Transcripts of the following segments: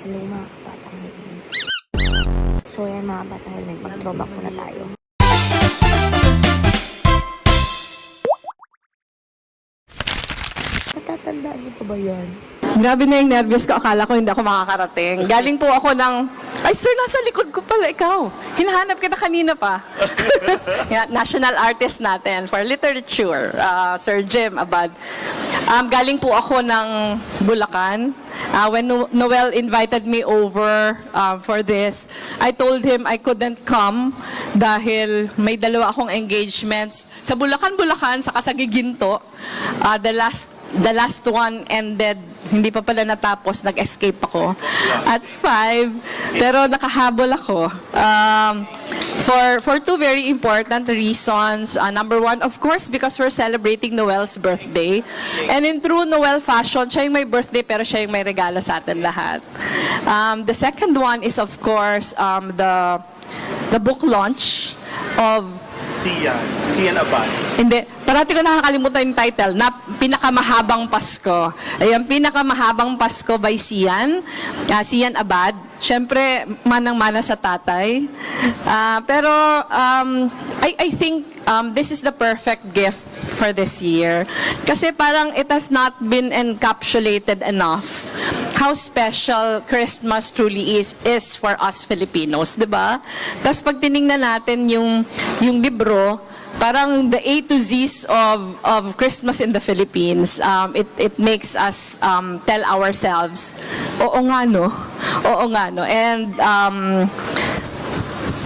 Hello mga kabatang. So yan mga kabatang helmet, mag-throwback muna tayo. Natatandaan niyo pa ba yan? Grabe na yung nervyos ko. Akala ko hindi ako makakarating. Galing po ako ng, ay sir, nasa likod ko pala ikaw. Hinahanap kita kanina pa. National artist natin for literature, uh, Sir Jim Abad. Um, galing po ako ng Bulacan. Uh, when No- Noel invited me over um, for this, I told him I couldn't come dahil may dalawa akong engagements sa Bulacan, Bulacan, sa Kasagiginto. Uh, the last the last one ended, hindi pa pala natapos, nag-escape ako at 5, pero nakahabol ako. Um, for, for two very important reasons. Uh, number one, of course, because we're celebrating Noel's birthday. And in true Noel fashion, siya yung may birthday, pero siya yung may regalo sa atin lahat. Um, the second one is, of course, um, the, the book launch of Sian. Sian Abad. hindi. Parati ko nakakalimutan yung title na Pinakamahabang Pasko. Ayan, Pinakamahabang Pasko by Sian. Uh, Sian Abad. Siyempre, manang-mana sa tatay. Ah, pero um, I, I think um, this is the perfect gift for this year. Kasi parang it has not been encapsulated enough how special Christmas truly is is for us Filipinos, 'di ba? Tapos pag tiningnan natin yung yung libro, parang the A to Z's of of Christmas in the Philippines. Um, it it makes us um, tell ourselves, oo nga no, oo nga no. And um,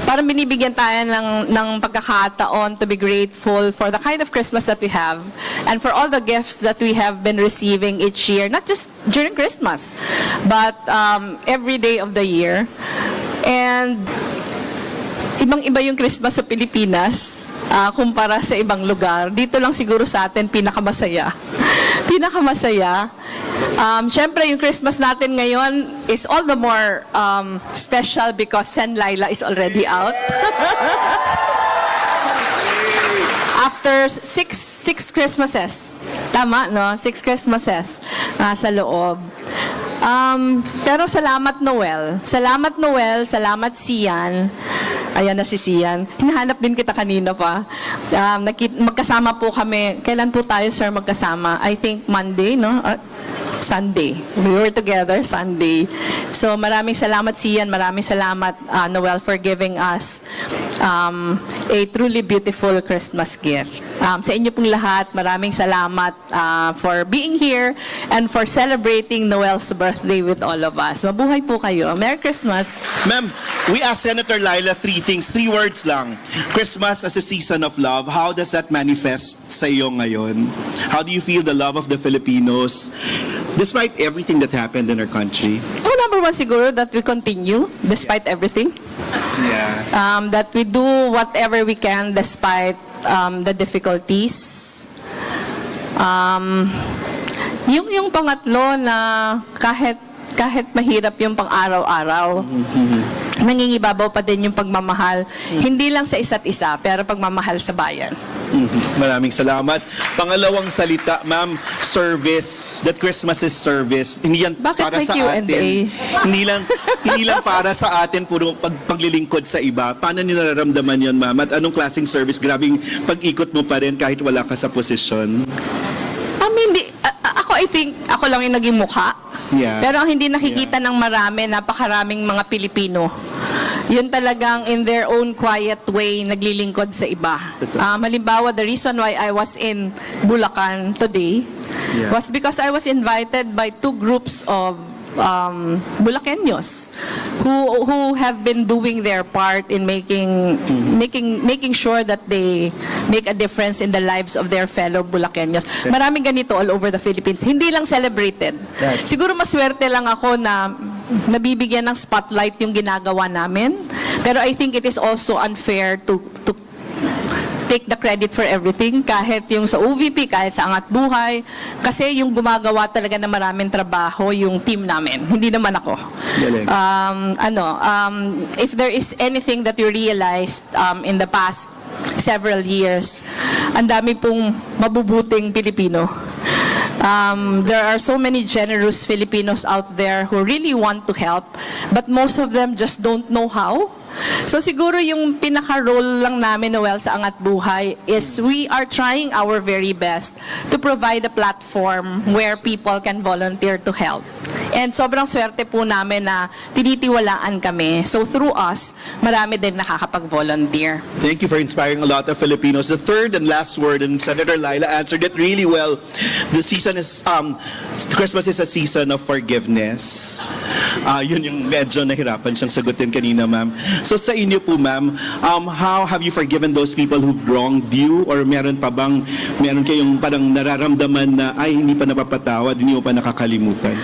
parang binibigyan tayo ng, ng pagkakataon to be grateful for the kind of Christmas that we have and for all the gifts that we have been receiving each year, not just during Christmas, but um, every day of the year. And ibang-iba yung Christmas sa Pilipinas ah, kumpara sa ibang lugar. Dito lang siguro sa atin pinakamasaya. pinakamasaya. Um, Siyempre, yung Christmas natin ngayon is all the more um, special because Sen Laila is already out. After six six Christmases. Tama, no? Six Christmases ah, sa loob. Um, pero salamat Noel. Salamat Noel, salamat Sian. Ayan na si Sian. Hinahanap din kita kanina pa. Um, magkasama po kami. Kailan po tayo, sir, magkasama? I think Monday, no? Ah, Sunday. We were together Sunday. So maraming salamat Sian, maraming salamat uh, Noel for giving us um, a truly beautiful Christmas gift. Um, sa inyo pong lahat, maraming salamat uh, for being here and for celebrating Noel's birthday with all of us. Mabuhay po kayo. Merry Christmas! Ma'am, we asked Senator Laila three things, three words lang. Christmas as a season of love, how does that manifest sa iyo ngayon? How do you feel the love of the Filipinos despite everything that happened in our country? Oh, number one siguro that we continue despite everything. Yeah. um, that we do whatever we can despite um, the difficulties. Um, yung yung pangatlo na kahit kahit mahirap yung pang-araw-araw, nangingibabaw pa din yung pagmamahal, hindi lang sa isa't isa, pero pagmamahal sa bayan. Maraming salamat. Pangalawang salita, ma'am, service. That Christmas is service. Hindi yan Bakit para may sa Q&A? atin. Hindi lang hindi lang para sa atin puro pag, paglilingkod sa iba. Paano niyo nararamdaman yon, ma'am? At anong klaseng service? Grabing pag-ikot mo pa rin kahit wala ka sa posisyon. I mean, di, a- a- ako I think, ako lang yung naging mukha. Yeah. Pero ang hindi nakikita ng marami, napakaraming mga Pilipino. Yun talagang in their own quiet way naglilingkod sa iba. Um, halimbawa, the reason why I was in Bulacan today Yeah. was because I was invited by two groups of um, Bulaceños who who have been doing their part in making making making sure that they make a difference in the lives of their fellow Bulaceños. Maraming ganito all over the Philippines. Hindi lang celebrated. Right. Siguro maswerte lang ako na nabibigyan ng spotlight yung ginagawa namin. Pero I think it is also unfair to to take the credit for everything, kahit yung sa OVP, kahit sa Angat Buhay. Kasi yung gumagawa talaga ng maraming trabaho, yung team namin. Hindi naman ako. Galing. Um, ano, um, if there is anything that you realized um, in the past several years, ang dami pong mabubuting Pilipino Um, there are so many generous Filipinos out there who really want to help, but most of them just don't know how. So siguro yung pinaka-role lang namin, Noel, sa Angat Buhay is we are trying our very best to provide a platform where people can volunteer to help. And sobrang swerte po namin na tinitiwalaan kami. So through us, marami din nakakapag-volunteer. Thank you for inspiring a lot of Filipinos. The third and last word, and Senator Laila answered it really well. The season is, um, Christmas is a season of forgiveness. Ah, yun yung medyo nahirapan siyang sagutin kanina, ma'am. So sa inyo po, ma'am, um, how have you forgiven those people who've wronged you? Or meron pa bang, meron kayong parang nararamdaman na, ay, hindi pa napapatawad, hindi mo pa nakakalimutan?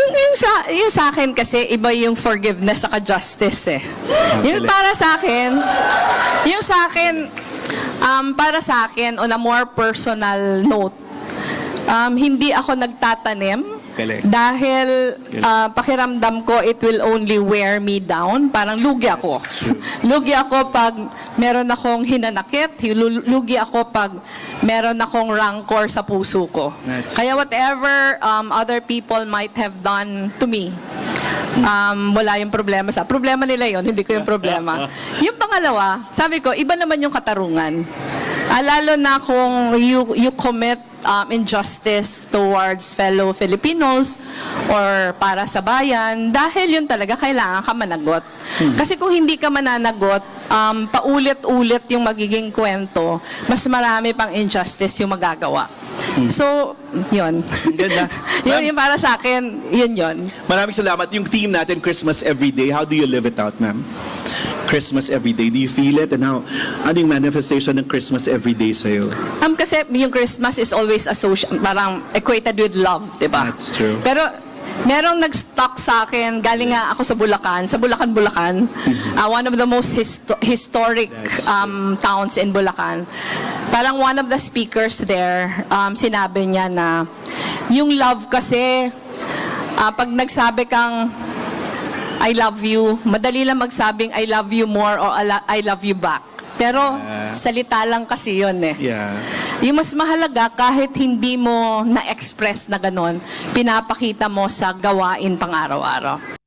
Yung, yung, sa, yung sa akin kasi, iba yung forgiveness sa justice eh. yung galing. para sa akin, yung sa akin, um, para sa akin, on a more personal note, um, hindi ako nagtatanim Galing. dahil ah, pakiramdam ko it will only wear me down. Parang lugi ako. lugi ako pag meron akong hinanakit, lugi ako pag meron akong rancor sa puso ko. That's- Kaya whatever um, other people might have done to me, um, wala yung problema sa. Problema nila yon hindi ko yung problema. yung pangalawa, sabi ko, iba naman yung katarungan. Ah, lalo na kung you, you commit um, injustice towards fellow Filipinos or para sa bayan, dahil yun talaga kailangan ka managot. Kasi kung hindi ka mananagot, um, paulit-ulit yung magiging kwento, mas marami pang injustice yung magagawa. So, yun. Ganda. yun yung para sa akin, yun yun. Maraming salamat. Yung team natin, Christmas Everyday, how do you live it out, ma'am? Christmas Everyday, do you feel it? And how, ano yung manifestation ng Christmas Everyday sa'yo? Um, kasi yung Christmas is always associated, parang equated with love, di ba? That's true. Pero merong nag-stock sa akin, galing nga ako sa Bulacan, sa Bulacan, Bulacan. Uh, one of the most histo- historic Mm-hmm. Um, towns in Bulacan. Parang one of the speakers there, um, sinabi niya na yung love kasi, ah, pag nagsabi kang I love you, madali lang magsabing I love you more or I love you back. Pero Yeah. salita lang kasi yun eh. Yeah. Yung mas mahalaga, kahit hindi mo na-express na ganon, pinapakita mo sa gawain pang araw-araw.